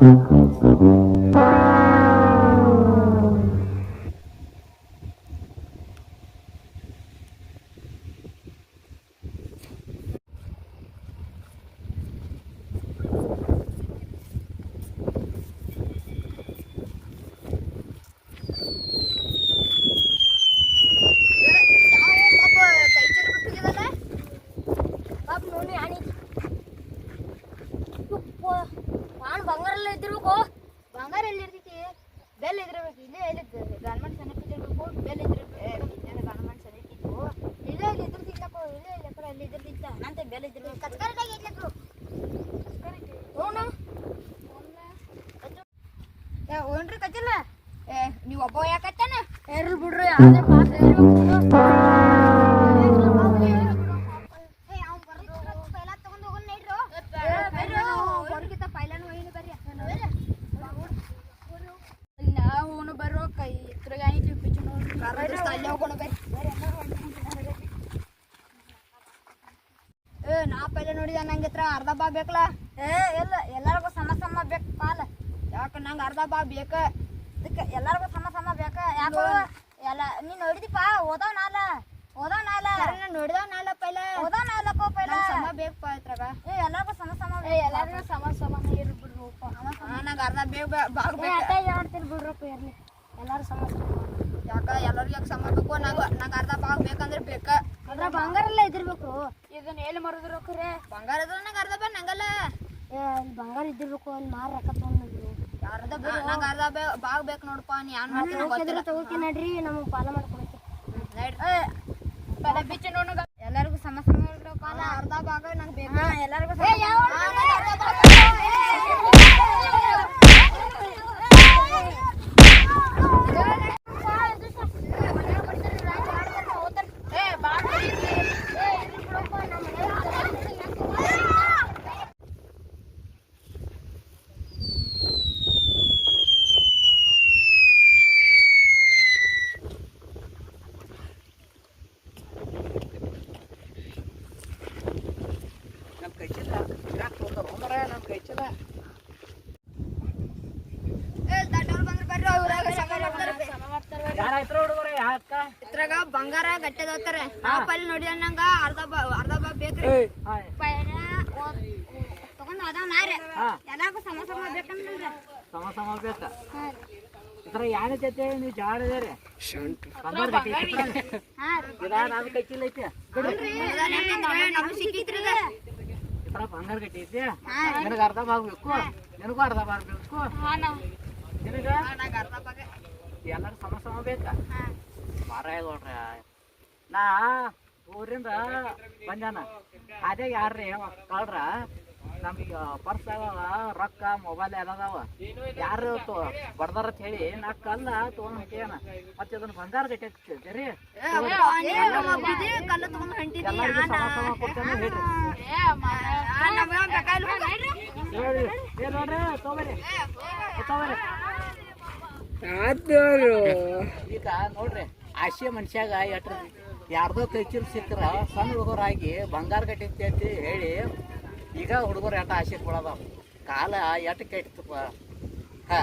Música ಸನಕ್ ಇದ್ದಿರ್ಬೇಕು bell ಸರಿ ಇತ್ತು. ಇಲ್ಲೇ ಇಲ್ಲಿ ಇದ್ರದಿತ್ತಪ್ಪ ಇಲ್ಲೇ ಇಲ್ಲಿ ಕಡೆ ಅಲ್ಲಿ ಇದ್ರದಿತ್ತ ನಂತೆ ಬೆಲ್ ಇದ್ದಿರ್ಬೇಕು ಕಚ್ಕರಕಾಯಿ ಇಟ್ಲಕ್ರು ಹೋಣ ಏ, ಓಣ್ರಿ ಕಚ್ಚಿಲ್ಲ? ಏ, ನೀವು ಒಬ್ಬ ಯಾಕತ್ತಾನ? ಏರ್ಲ್ ಬಿಡ್ರಿ, ಅದೇ ಪಾಸ್ ನಾವು ಬರೋ ಕೈ ಇದ್ರಾಗ ಬಿಚ್ಚು ಏ ನಾ ಪೈಲೆ ನೋಡಿದ ನಂಗೆ ಹತ್ರ ಅರ್ಧ ಬಾ ಬೇಕಲ್ಲ? ಏ ಎಲ್ಲ ಎಲ್ಲರಿಗೂ ಸಮ ಸಮ ಬೇಕು ಪಾಲ. ಯಾಕ ನಂಗೆ ಅರ್ಧ ಬಾ ಬೇಕ? ಅದಕ್ಕೆ ಎಲ್ಲರಿಗೂ ಸಮ ಸಮ ಬೇಕ? ಯಾಕೋ ಎಲ್ಲ ನೀ ನೋಡಿದಿಪ್ಪ ಓದವ್ ನಾಲ ಓದವ್ ನಾಲ ನೋಡಿದವ್ ನಾಲ ಪೈಲೆ. ಓದವ್ ನಾಲಕ್ಕೋ ಪೈಲೆ. ಸಮ ಬೇಕಪ್ಪ ಇದ್ರಾಗ. ಏ ಎಲ್ಲರಿಗೂ ಸಮ ಸಮ ಏ ಎಲ್ಲರಿಗೂ ಸಮ ಸಮ ಇರ್ ಬಿಡ್ರಪ್ಪ ನಂಗೆ ಅರ್ಧ ಬೇಗ ಬಾಗ್ ಬೇಕು. ಬಿಡ್ರಪ್ಪ ಇರ್ಲಿ. ಎಲ್ಲರೂ ಸಮ ಸಮ ಯಾಕ ಎಲ್ಲರಿಗೂ ಯಾಕೆ ಸಮ ಬೇಕು ನಂಗೆ ನಂಗೆ ಅರ್ಧ ಭಾಗ ಬೇಕಂದ್ರೆ ಬೇಕ. ಅದ್ರ ಬಂಗಾರ ಎಲ್ಲ ಇದಿರ್ಬೇಕು ಇದನ್ನ ಎಲ್ಲಿ ಮರದ್ರು ಬಂಗಾರ ನಂಗೆ ಅರ್ಧ ಬೇ ನಂಗಲ್ಲ. ಏ ಅಲ್ಲಿ ಬಂಗಾರ ಇದ್ದಿರ್ಬೇಕು ಅಲ್ಲಿ ಮಾರ ರೊಕ್ಕ ತೊಗೊಂಡ್ರು ಅರ್ಧ ನಂಗೆ ಅರ್ಧ ಬೇ ಬೇಕು ನೋಡಪ್ಪ ನೀ ಏನ್ ಮಾಡ್ತೀನಿ ಗೊತ್ತಿಲ್ಲ. ತಗೋಕೆ ನಡ್ರಿ ನಮಗೆ ಪಾಲ ಮಾಡ್ಕೊಳಕ್ಕೆ. ನಡ್ರಿ. ಬಿಚ್ಚು ನೋಡ ಎಲ್ಲರಿಗೂ ಸಮಸ್ಯೆ ಕಾಲ ಅರ್ಧ ಭಾಗ ನಂಗೆ ಬೇಕು. ಎಲ್ಲರಿಗೂ ಇದ್ರಾಗ ಬಂಗಾರ ಗಟ್ಟೆ ಹೋಗ್ತಾರೆ. ಆ ಪಲ್ಲಿ ನೋಡಿದ ನಂಗ ಅರ್ಧ ಅರ್ಧ ಬಾ ಬೇಕ್ರಿ. ಹಾಯ್. ಪೈಲ ತಗೊಂಡ್ ಅದಾವ ನಾರೆ ಹಾ. ಎಲ್ಲಾರ್ಗು ಸಮ ಸಮ ಬೇಕಂದ್ರೆ. ಸಮ ಸಮ ಬೇಕ? ಇತರ ಯಾರ ಜೊತೆ ನೀವು ಐತಿ. ನಮ್ಗೆ ಸಿಕ್ಕಿತ್ರಿ ಇತರ ಬಂಗಾರ ಗಟ್ಟಿ ಐತಿ. ನಿನಗ ಅರ್ಧ ಬಾಗ್ಬೇಕು. ಬೇಕು ನಿನಗೂ ಅರ್ಧ ಬಾಗ್ಬೇಕು. ಬೇಕು ನಿನಗ? ಎಲ್ಲರೂ ಸಮ ಸಮ ಬೇಕ? ಮರ ನೋಡ್ರಿ. ನಾ ಊರಿಂದ ಬಂದಾನ. ಅದೇ ಯಾರ್ರಿ? ಕಳ್ರ ನಮ್ಗೆ ಪರ್ಸ್ ಅದಾವ ರೊಕ್ಕ ಮೊಬೈಲ್ ಎಲ್ಲ ಅದಾವ. ಯಾರು ಬಡ್ದಾರ ಅಂತ ಹೇಳಿ ನಾ ಕಲ್ಲ ತೊಗೊಂಡ್ ಹೊಂಟೇನ ಮತ್ತೆ ಅದನ್ನ ಬಂಗಾರ ಗಟ್ಟಿ ಕೊಡ್ತೇನೆ ಹೇಳ್ರಿ ಹೇಳ್ರಿ ಏ ನೋಡ್ರಿ ತಗೋರಿ ತಗೋರಿ ಈಗ ನೋಡ್ರಿ, ಆಶೆ ಮನುಷ್ಯಾಗ ಎಟ್ರ ಯಾರ್ದೋ ಕೈ ಸಿಕ್ಕರ ಸಣ್ಣ ಹುಡುಗರಾಗಿ ಬಂಗಾರ ಗಟ್ಟಿ ಅಂತ ಹೇಳಿ ಈಗ ಹುಡುಗರು ಎಟ್ಟ ಆಸೆ ಕೊಡೋದಾವ ಕಾಲ ಎಟ್ಟ ಕೆಟ್ಟಪ್ಪ ಹಾ.